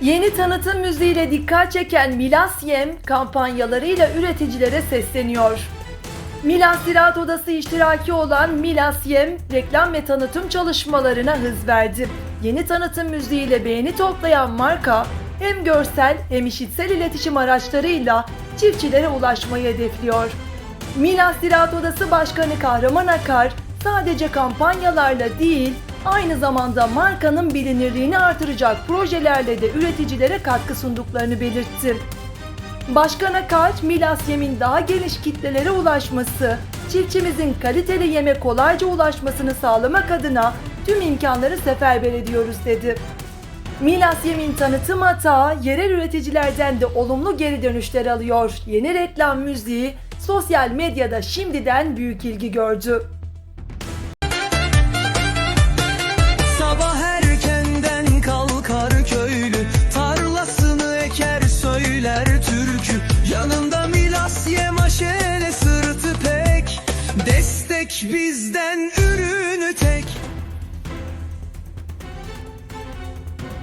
Yeni tanıtım müziğiyle dikkat çeken Milas Yem kampanyalarıyla üreticilere sesleniyor. Milas Ziraat Odası iştiraki olan Milas Yem reklam ve tanıtım çalışmalarına hız verdi. Yeni tanıtım müziğiyle beğeni toplayan marka hem görsel hem işitsel iletişim araçlarıyla çiftçilere ulaşmayı hedefliyor. Milas Ziraat Odası Başkanı Kahraman Akar sadece kampanyalarla değil aynı zamanda markanın bilinirliğini artıracak projelerle de üreticilere katkı sunduklarını belirtti. Başkan Akar, Milas Yem'in daha geniş kitlelere ulaşması, çiftçimizin kaliteli yeme kolayca ulaşmasını sağlamak adına tüm imkanları seferber ediyoruz dedi. Milas Yem'in tanıtım hata, yerel üreticilerden de olumlu geri dönüşler alıyor. Yeni reklam müziği sosyal medyada şimdiden büyük ilgi gördü. Destek bizden ürün